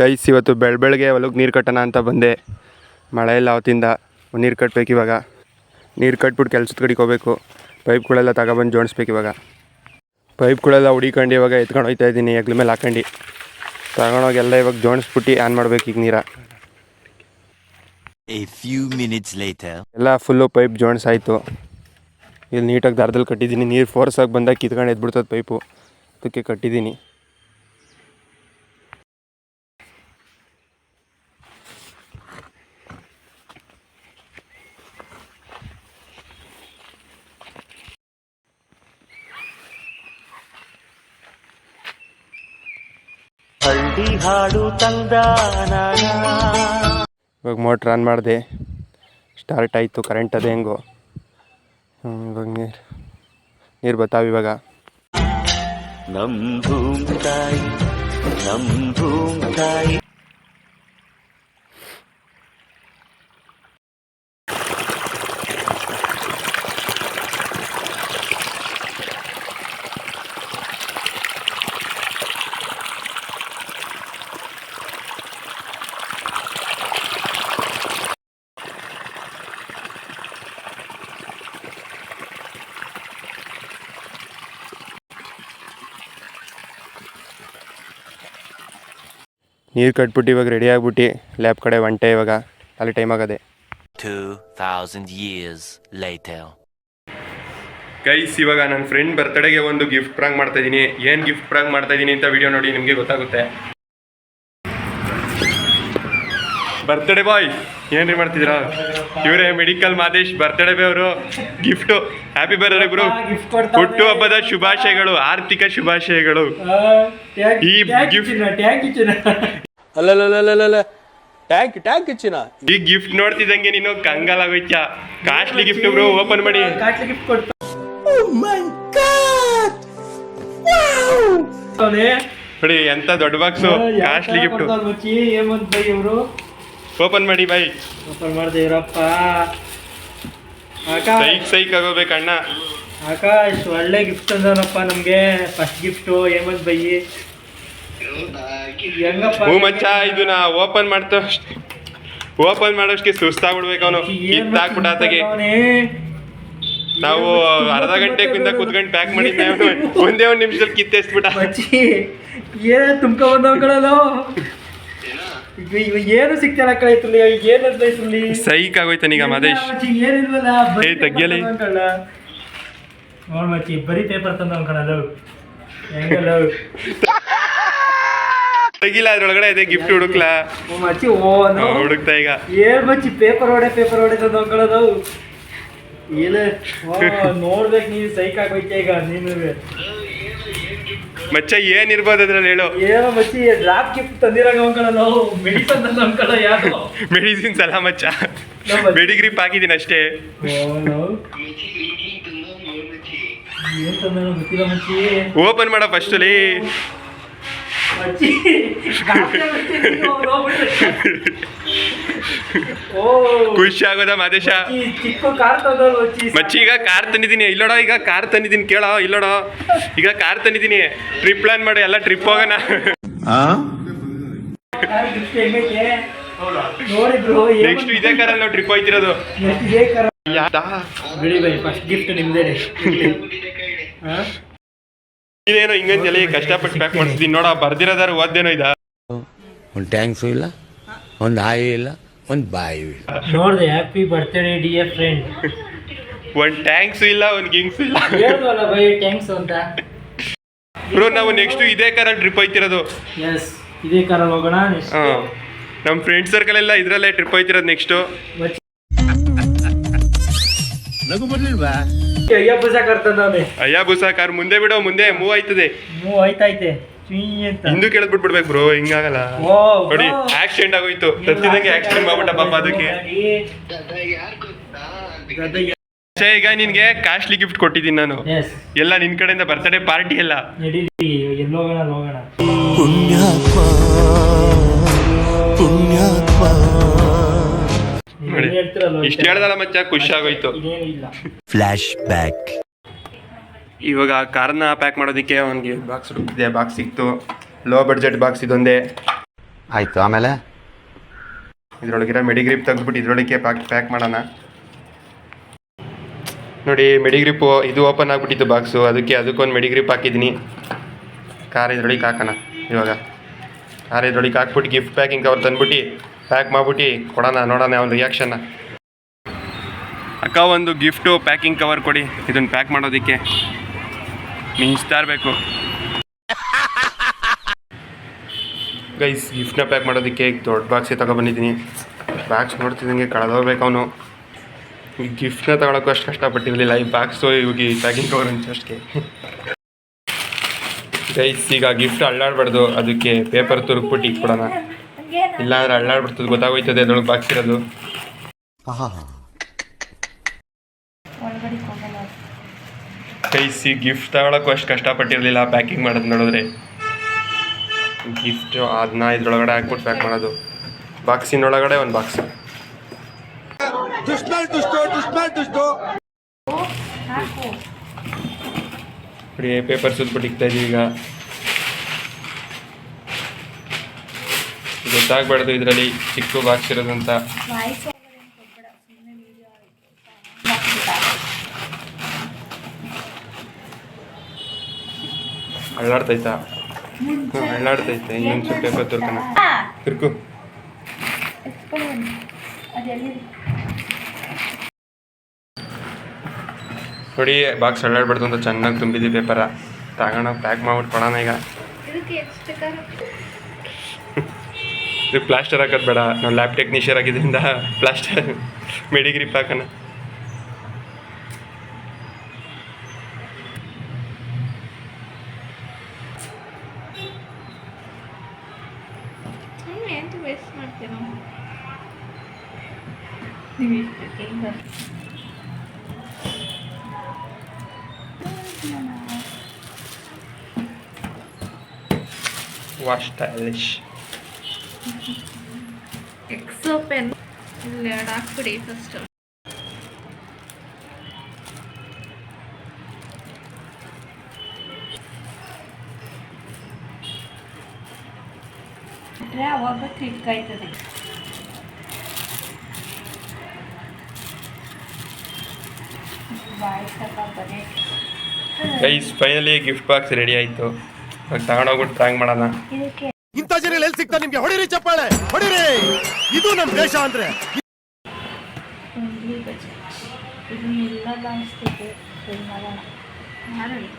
Guys ಇವತ್ತು ಬೆಳ ಬೆಳಗ್ಗೆ ಹೊಲಕ್ಕೆ ನೀರು ಕಟ್ಟೋಣ ಅಂತ ಬಂದೆ. ಮಳೆ ಇಲ್ಲ ಅವತ್ತಿಂದ. ನೀರು ಕಟ್ಟಬೇಕು ಇವಾಗ. ನೀರು ಕಟ್ಬಿಟ್ಟು ಕೆಲಸದ ಕಡೆಗೆ ಹೋಗ್ಬೇಕು. ಪೈಪ್ಗಳೆಲ್ಲ ತಗೊಬಂದು ಜೋಡಿಸ್ಬೇಕು ಇವಾಗ. ಪೈಪ್ಗಳೆಲ್ಲ ಹುಡಿಕೊಂಡು ಇವಾಗ ಎತ್ಕೊಂಡು ಹೋಗ್ತಾ ಇದ್ದೀನಿ ಹೆಗ್ಲ ಮೇಲೆ ಹಾಕೊಂಡು. ತಗೊಂಡೋಗೆಲ್ಲ ಇವಾಗ ಜೋಡಿಸ್ಬಿಟ್ಟು ಆನ್ ಮಾಡ್ಬೇಕು ಈಗ ನೀರ. ಎಲ್ಲ ಫುಲ್ಲು ಪೈಪ್ ಜೋಡಿಸಾಯ್ತು. ಇಲ್ಲಿ ನೀಟಾಗಿ ದಾರದಲ್ಲಿ ಕಟ್ಟಿದ್ದೀನಿ. ನೀರು ಫೋರ್ಸಾಗಿ ಬಂದಾಗ ಕಿತ್ಕೊಂಡು ಎದ್ಬಿಡ್ತದೆ ಪೈಪು ಅದಕ್ಕೆ ಕಟ್ಟಿದ್ದೀನಿ. ಹಾಡು ಇವಾಗ ಮೋಟ್ರ್ ಆನ್ ಮಾಡಿದೆ. ಸ್ಟಾರ್ಟ್ ಆಯಿತು ಕರೆಂಟ್ ಅದೇ ಹೆಂಗೋ. ನೀರು ಬರ್ತಾವೆ ಇವಾಗ. ನಮ್ ಭೂಮಿ ತಾಯಿ ನಮ್ ಭೂಮಿ ತಾಯಿ. ನೀರು ಕಟ್ಬಿಟ್ಟು ಇವಾಗ ರೆಡಿ ಆಗ್ಬಿಟ್ಟು ಲ್ಯಾಬ್ ಕಡೆ ಒಂಟೆ ಇವಾಗ ಅಲ್ಲಿ ಟೈಮ್ ಆಗದೆ. 2,000 years later. ಗೈಸ್ ಇವಾಗ ನನ್ನ ಫ್ರೆಂಡ್ ಬರ್ತಡೆಗೆ ಒಂದು ಗಿಫ್ಟ್ ಪ್ರಾಂಗ್ ಮಾಡ್ತಾ ಇದ್ದೀನಿ ಏನು ಗಿಫ್ಟ್ ಪ್ರಾಂಗ್ ಮಾಡ್ತಾ ಇದ್ದೀನಿ ಅಂತ ವಿಡಿಯೋ ನೋಡಿ ನಿಮಗೆ ಗೊತ್ತಾಗುತ್ತೆ. ಬರ್ತ್ಡೇ ಬಾಯ್ ಏನ್ರಿ ಮಾಡ್ತಿದ್ರಾ ಇವರೇ ಮೆಡಿಕಲ್ ಮಾದೇಶ್ ಬರ್ತ್ಡೇ ಬೇ ಅವರು. ಗಿಫ್ಟು ಹ್ಯಾಪಿ ಬರ್ತ್ಡೇ ಗುರು ಹುಟ್ಟು ಹಬ್ಬದ ಶುಭಾಶಯಗಳು ಆರ್ಥಿಕ ಶುಭಾಶಯಗಳು. ಈ gift- ಅಲ್ಲಲ್ಲಲ್ಲಲ್ಲ ಟ್ಯಾಂಕ್ ಟ್ಯಾಂಕ್ ಇಚ್ಚಿನ ಈ ಗಿಫ್ಟ್ ನೋಡ್ತಿದ್ದಂಗೆ ನೀನು ಕಂಗಾಲ ಆಗೋಯ್ತ ಕಾಸ್ಟ್ಲಿ ಗಿಫ್ಟ್ ಬ್ರೋ ಓಪನ್ ಮಾಡಿ. ನೋಡಿ ಎಂತ ದೊಡ್ಡ ಬಾಕ್ಸ್ ಕಾಸ್ಟ್ಲಿ ಗಿಫ್ಟ್ ಏಮಂತ ಬೈ ಇವರು. ಓಪನ್ ಮಾಡಿ ಬೈ ಓಪನ್ ಮಾಡ್ದೆ ಇವರಪ್ಪ. ಸೈಕ್ ಸೈಕ್ ಆಗೋಬೇಕು ಅಣ್ಣ. ಆಕಾಶ್ ಒಳ್ಳೆ ಗಿಫ್ಟ್ ಅಂದನಪ್ಪ ನಮ್ಗೆ. ಫಸ್ಟ್ ಗಿಫ್ಟು ಹೇಮಂತ್ ಬೈ ಹ್ಞೂ ಮಚ್ಚ ನಾ ಓಪನ್ ಮಾಡ್ತಾ ಓಪನ್ ಮಾಡೋಷ್ಟಕ್ಕೆ ಸುಸ್ತಾಗ್ಬಿಡ್ಬೇಕು ಅವನು. ಕಿತ್ತಾಕ್ಬಿಟ್ಟ ಆತಗೆ ನಾವು ಅರ್ಧ ಗಂಟೆ ಕುಂದ ಕುತ್ಕೊಂಡು ಪ್ಯಾಕ್ ಮಾಡಿದ್ದೆ ಒಂದೇ ಒಂದು ನಿಮಿಷದಲ್ಲಿ ಕಿತ್ತೆಸ್ಬಿಟ್ಟ. ಏನ ತುಂಬ್ಕೊ ಬಂದವ್ಗಳಲ್ಲ? ಏನು ಸಿಗ್ತಾರ ಕಳಿತಲಿ ಏನು ಅನ್ಲೈತಲಿ ಸೈಕ್ ಆಗೋಯ್ತಾನೀಗ ಮದೇಶ್. ಏನಿಲ್ವಲ್ಲ? ಏ. ನೋಡ್ ಮಚ್ಚಿ ಬರೀ ಪೇಪರ್ ಕಣಲ್ಲ ಹೆಂಗಲ್ಲ ತೆಗಿಲ್ಲ ಅದ್ರೊಳಗಡೆ ಇದೆ ಗಿಫ್ಟ್ ಹುಡುಕ್ಲಾ? ಮಚ್ಚಿ ಓ ಹುಡುಕ್ತಾ ಈಗ. ಏನ್ ಮಚ್ಚಿ ಪೇಪರ್ ಹೊಡೆ ಪೇಪರ್ ಹೊಡೆ ತಂದು ಏನ? ನೋಡ್ಬೇಕು ನೀನು ಸೈಕ್ ಆಗೋಯ್ತೆ ಈಗ ನೀನು ಮಚ್ಚ ಏನಿರ್ಬೋದು ಅದ್ರಲ್ಲಿ ಹೇಳು. ಏನೋ ಮಚ್ಚಿ ಡ್ರಾಪ್ ಗಿಫ್ಟ್ ತಂದಿರಂಗ ಅನ್ಕೊಳ್ಳಲ್ಲ ಮೆಡಿಸನ್ ತಂದ ಅನ್ಕೊಳ್ಳ ಯಾರು? ಮೆಡಿಸಿನ್ಸ್ ಅಲ್ಲ ಮಚ್ಚ. ಮೆಡಿಗ್ರಿ ಹಾಕಿದ್ದೀನಿ ಅಷ್ಟೇ. ಓಪನ್ ಮಾಡ ಫಸ್ಟ್ ಖುಷಿ ಆಗೋದ ಮಾದೇಶ? ಮಚ್ಚಿ ಈಗ ಕಾರ್ ತಂದಿದ್ದೀನಿ. ಇಲ್ಲೋಡ ಈಗ ಕಾರ್ ತಂದಿದ್ದೀನಿ. ಕೇಳೋ ಇಲ್ಲೋಡ. ಈಗ ಕಾರ್ ತಂದಿದ್ದೀನಿ. ಟ್ರಿಪ್ ಪ್ಲಾನ್ ಮಾಡಿ ಎಲ್ಲ ಟ್ರಿಪ್ ಹೋಗೋಣ. ಕಾರ್ gift ಹೆಂಗೈತೆ? ನೋಡಿ ಬ್ರೋ ನೆಕ್ಸ್ಟ್ ಇದೇ ಕಾರಲ್ಲಿ ನಾವು ಟ್ರಿಪ್ ಹೋಯ್ತಿರೋದು? ಬಿಡಿ ಬೈ ಫಸ್ಟ್ ಗಿಫ್ಟ್ ನಿಮ್ದೇ ಇದೇನೋ ಹಿಂಗಂತಲ್ಲಿ ಕಷ್ಟಪಟ್ಟು ಪ್ಯಾಕ್ ಮಾಡಿಸ್ತೀನಿ ನೋಡ ಬರ್ದಿರೋದಾರು ಓದ್ದೇನೋ ಇದ. ಒಂದು ಟ್ಯಾಂಕ್ಸು ಇಲ್ಲ ಒಂದು ಹಾಯಿ ಇಲ್ಲ ಒಂದು ಬಾಯಿ ಇಲ್ಲ. ನೋಡ್ದೆ ಹ್ಯಾಪಿ ಬರ್ತ್ಡೇ ಡಿಯರ್ ಫ್ರೆಂಡ್ ಒಂದು ಟ್ಯಾಂಕ್ಸು ಇಲ್ಲ ಒಂದು ಗಿಂಗ್ಸ್ ಇಲ್ಲ. ಹೇಳ್ದಲ್ಲ ಬೈ ಥ್ಯಾಂಕ್ಸ್ ಅಂತ. ಬ್ರೋ ನಾವು ನೆಕ್ಸ್ಟ್ ಇದೇ ಕಾರಲ್ಲಿ ಟ್ರಿಪ್ ಹೋಗ್ತಿರೋದು ಎಸ್ ಇದೇ ಕಾರಲ್ಲಿ ಹೋಗೋಣ ಹಾಂ. ನಮ್ಮ ಫ್ರೆಂಡ್ ಸರ್ಕಲ್ ಎಲ್ಲ ಇದ್ರಲ್ಲೇ ಟ್ರಿಪ್ ಹೋಗ್ತಿರೋದು ನೆಕ್ಸ್ಟ್ ನಗು ಅಯ್ಯ ಬಸ ಕರ್ತಂದವನೆ ಅಯ್ಯ ಬುಸ ಕಾರ್ ಮುಂದೆ ಬಿಡೋ ಮುಂದೆ ಮೂವ್ ಆಯ್ತದೆ. ಮೂವ್ ಆಯ್ತೈತೆ ಹಿಂದೂ ಕೇಳದ್ ಬಿಟ್ಬಿಡ್ಬೇಕು ಬ್ರೋ ಹಿಂಗಾಗಲ್ಲ ನೋಡಿ ಆಕ್ಸಿಡೆಂಟ್ ಆಗೋಯ್ತು. ತತ್ತಿದಂಗೆ ಆಕ್ಸಿಡೆಂಟ್ ಮಾಡ್ಬಿಟ್ಟ ಪಾಪ ಅದಕ್ಕೆ. ಈಗ ನಿನ್ಗೆ ಕಾಸ್ಟ್ಲಿ ಗಿಫ್ಟ್ ಕೊಟ್ಟಿದ್ದೀನಿ ನಾನು. ಎಸ್ ಎಲ್ಲ ನಿನ್ ಕಡೆಯಿಂದ ಬರ್ತಡೇ ಪಾರ್ಟಿ ಎಲ್ಲ. ಪುಣ್ಯಾತ್ಮ ಪುಣ್ಯಾತ್ಮ. ನೀವು ಇಷ್ಟು ಹೇಳ್ದಲ್ಲ ಮಚ್ಚ ಖುಷಿ ಆಗೋಯ್ತು. ಫ್ಲಾಶ್ ಬ್ಯಾಕ್ ಇವಾಗ ಕಾರ್ನ ಪ್ಯಾಕ್ ಮಾಡೋದಕ್ಕೆ ಅವನಿಗೆ ಬಾಕ್ಸ್ ಇದೆ ಬಾಕ್ಸ್ ಸಿಕ್ತು. ಲೋ ಬಡ್ಜೆಟ್ ಬಾಕ್ಸ್ ಇದೊಂದೇ. ಆಯ್ತು ಆಮೇಲೆ? ಇದ್ರೊಳಗಿರೋ ಮೆಡಿಗ್ರಿಪ್ ತೆಗೆದ್ಬಿಟ್ಟು ಇದ್ರೊಳಗೆ ಪ್ಯಾಕ್ ಪ್ಯಾಕ್ ಮಾಡೋಣ. ನೋಡಿ ಮೆಡಿಗ್ರಿಪ್ಪು ಇದು ಓಪನ್ ಆಗ್ಬಿಟ್ಟಿತ್ತು ಬಾಕ್ಸು ಅದಕ್ಕೆ ಅದಕ್ಕೊಂದು ಮೆಡಿಗ್ರಿಪ್ ಹಾಕಿದ್ದೀನಿ. ಕಾರ್ ಇದ್ರೊಳಗೆ ಹಾಕೋಣ ಇವಾಗ. ಕಾರ್ ಇದ್ರೊಳಗೆ ಹಾಕ್ಬಿಟ್ಟು ಗಿಫ್ಟ್ ಪ್ಯಾಕಿಂಗ್ ಕವರ್ ತಂದ್ಬಿಟ್ಟು ಪ್ಯಾಕ್ ಮಾಡ್ಬಿಟ್ಟು ಕೊಡೋಣ, ನೋಡೋಣ ಅವ್ನ ರಿಯಾಕ್ಷನ್ನ ಅಕ್ಕ ಒಂದು ಗಿಫ್ಟು ಪ್ಯಾಕಿಂಗ್ ಕವರ್ ಕೊಡಿ. ಇದನ್ನು ಪ್ಯಾಕ್ ಮಾಡೋದಕ್ಕೆ. ಮಿಂಚ್ತಾ ಇರಬೇಕು ಗೈಸ್ ಗಿಫ್ಟ್ನ ಪ್ಯಾಕ್ ಮಾಡೋದಕ್ಕೆ ದೊಡ್ಡ ಬಾಕ್ಸೇ ತಗೊಬಂದಿದ್ದೀನಿ ಬಾಕ್ಸ್ ನೋಡ್ತಿದ್ದಂಗೆ ಕಳೆದೋಗ್ಬೇಕು ಅವನು. ಈ ಗಿಫ್ಟ್ನ ತಗೊಳಕ್ಕೂ ಅಷ್ಟು ಕಷ್ಟಪಟ್ಟಿರಲಿಲ್ಲ. ಈ ಬಾಕ್ಸು ಇವಾಗ ಈ ಪ್ಯಾಕಿಂಗ್ ಕವರ್ ಅಷ್ಟಕ್ಕೆ ಗೈಸ್ ಈಗ ಗಿಫ್ಟ್ ಅಳ್ಳಾಡಬಾರ್ದು ಅದಕ್ಕೆ ಪೇಪರ್ ತುರುಕ್ಬಿಟ್ಟು ಇಟ್ಬಿಡೋಣ. ಇಲ್ಲಾಂದ್ರೆ ಅಳ್ಳಾಡ್ಬಿಡ್ತದೆ ಗೊತ್ತಾಗೋಯ್ತದೆ ಅದ್ರೊಳಗೆ ಬಾಕ್ಸ್ ಇರೋದು. ಈ ಗಿಫ್ಟ್ ತಗೊಳಕ್ಕೂ ಅಷ್ಟು ಕಷ್ಟಪಟ್ಟಿರಲಿಲ್ಲ ಪ್ಯಾಕಿಂಗ್ ಮಾಡೋದು ನೋಡಿದ್ರೆ. ಗಿಫ್ಟ್ ಅದನ್ನ ಇದ್ರೊಳಗಡೆ ಹಾಕ್ಬಿಟ್ಟು ಪ್ಯಾಕ್ ಮಾಡೋದು. ಬಾಕ್ಸಿನೊಳಗಡೆ ಒಂದು ಬಾಕ್ಸ್ ಪೇಪರ್ ಸುತ್ಬಿಟ್ಟು ಇಕ್ತಾ ಇದೀವಿ ಈಗ. ಗೊತ್ತಾಗ್ಬಾರ್ದು ಇದರಲ್ಲಿ ಚಿಕ್ಕ ಬಾಕ್ಸ್ ಇರೋದಂತ ಅಳ್ಳಾಡ್ತೈತಾ ಅಳ್ಳಾಡ್ತೈತೆ ಇನ್ನೊಂದು ಸ್ವಲ್ಪ ಪೇಪರ್ ತುರ್ಕನ ತಿರ್ಕು ನೋಡಿ ಬಾಕ್ಸ್ ಅಳ್ಳಾಡ್ಬಾರ್ದು ಅಂತ ಚೆನ್ನಾಗಿ ತುಂಬಿದಿ ಪೇಪರ ತಗೋಣ ಪ್ಯಾಕ್ ಮಾಡ್ಬಿಟ್ಟು ಕೊಡೋಣ ಈಗ. ಇದು ಪ್ಲಾಸ್ಟರ್ ಹಾಕೋದು ಬೇಡ. ನಾನು ಲ್ಯಾಬ್ ಟೆಕ್ನಿಷಿಯರ್ ಆಗಿದ್ದರಿಂದ ಪ್ಲಾಸ್ಟರ್ ಮೆಡಿಗ್ರಿಪ್ ಹಾಕೋಣ. ವಾಶ್ ಎಂತ ಎಕ್ಸೋ ಪೆನ್ ಇಲ್ಲೆರಡು ಹಾಕ್ಬಿಡಿ ಫಸ್ಟ್ ಅವಾಗ ಕ್ಲಿಕ್ ಆಯ್ತದೆ guys finally gift box ready ಆಯ್ತು. ತಗೊಂಡೋಗ್ಬಿಟ್ಟು ಟ್ರಾಂಗ್ ಮಾಡೋಣ. ಇದಕ್ಕೆ ಇಂಥ ಜನ ಎಲ್ಲಿ ಸಿಗ್ತಾ ನಿಮ್ಗೆ? ಹೊಡಿರಿ ಚಪ್ಪಾಳೆ ಹೊಡಿರಿ! ಇದು ನಮ್ ದೇಶ ಅಂದ್ರೆ.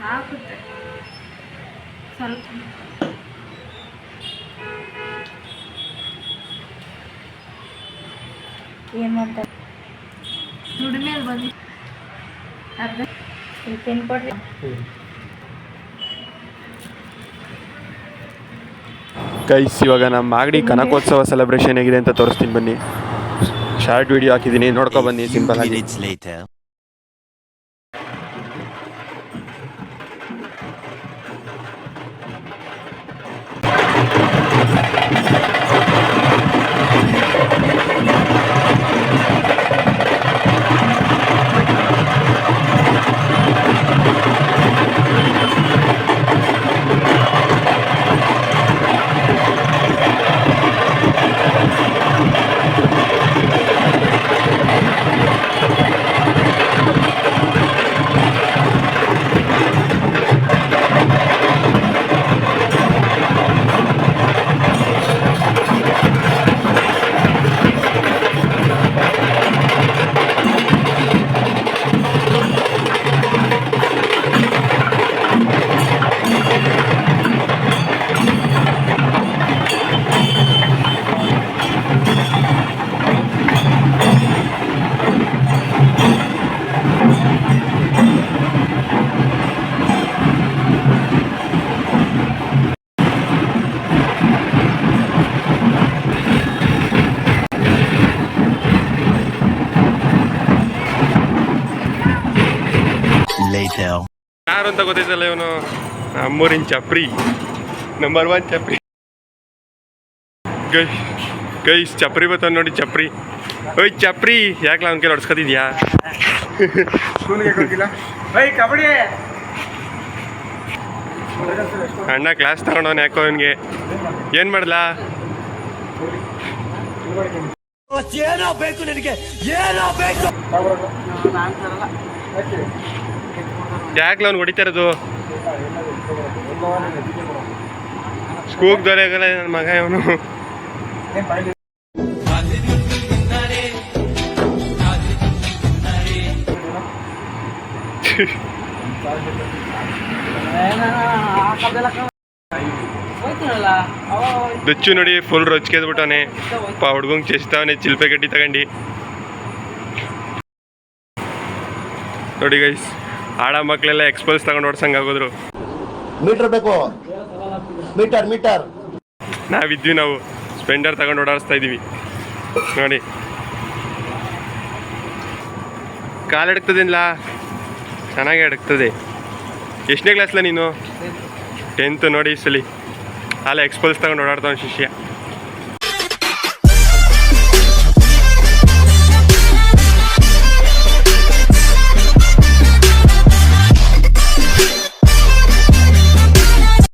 ಹಾಕುತ್ತೆ. ಸ್ವಲ್ಪ. ಏನು ಮಾಡ್ತಾರೆ ದುಡಿಮೆ ಬಂದು ಅರ್ಧ. ಪೆನ್ ಕೊಡ್ರಿ. ಗೈಸ್ ಇವಾಗ ನಮ್ಮ ಮಾಗಡಿ ಕನಕೋತ್ಸವ ಸೆಲೆಬ್ರೇಷನ್ ಹೇಗಿದೆ ಅಂತ ತೋರಿಸ್ತೀನಿ ಬನ್ನಿ. ಶಾರ್ಟ್ ವಿಡಿಯೋ ಹಾಕಿದ್ದೀನಿ. ನೋಡ್ಕೊ ಬನ್ನಿ ಸಿಂಪಲ್ ಆಗಿ. ಅಂತ ಗೊತ್ತೈತಲ್ಲ ಇವನು? ನಮ್ಮೂರಿನ ಚಪ್ರಿ. ನಂಬರ್ ಒನ್ ಚಪ್ರಿ. ಗೈ ಗೈಸ್ ಚಪ್ರಿ ಬರ್ತಾನೆ ನೋಡಿ ಚಪ್ರಿ. ಓಯ್ ಚಪ್ರಿ. ಯಾಕಲ ಅವನ ಕೈಲಿ ಹೊಡ್ಸ್ಕೊತಿದ್ಯಾ? ಅಣ್ಣ ಕ್ಲಾಸ್ ತಗೊಂಡವನು ಯಾಕೋ ಅವನಿಗೆ ಏನು ಮಾಡ್ಲಾ ಯಾಕೆ ಅವ್ನು ಹೊಡಿತಾ ಇರೋದು? ಸ್ಕೂಕ್ ದೊರೆಗಲ್ಲ ನನ್ನ ಮಗ ಇವನು. ದುಚ್ಚು ನೋಡಿ ಫುಲ್ ರೊಚ್ಕೆದ್ಬಿಟ್ಟವನೆ ಪಾ ಹುಡ್ಗಂಗೆ ಚೆಸ್ತಾವನೆ ಚಿಲ್ಪೆ ಗಡ್ಡಿ ತಗೊಂಡು. ನೋಡಿ ಗೈಸ್ ಆಡ ಮಕ್ಕಳೆಲ್ಲ ಎಕ್ಸ್ಪಲ್ಸ್ ತಗೊಂಡು ಓಡ್ಸಂಗೆ ಆಗೋದ್ರು. ಮೀಟರ್ ಬೇಕು. Meter meter. ನಾವಿದ್ವಿ ನಾವು. ಸ್ಪೆಂಡರ್ ತಗೊಂಡು ಓಡಾಡಿಸ್ತಾ ಇದ್ದೀವಿ ನೋಡಿ. ಕಾಲು ಎಡಕ್ತದಿಲ್ಲ ಚೆನ್ನಾಗಿ ಎಡಕ್ತದೆ ಎಷ್ಟನೇ ಕ್ಲಾಸ್ಲ ನೀನು? ಟೆಂತ್ ನೋಡಿ ಈ ಸಲಿ. ಅಲ್ಲ ಎಕ್ಸ್ಪಲ್ಸ್ ತಗೊಂಡು ಓಡಾಡ್ತಾವ ಶಿಷ್ಯ.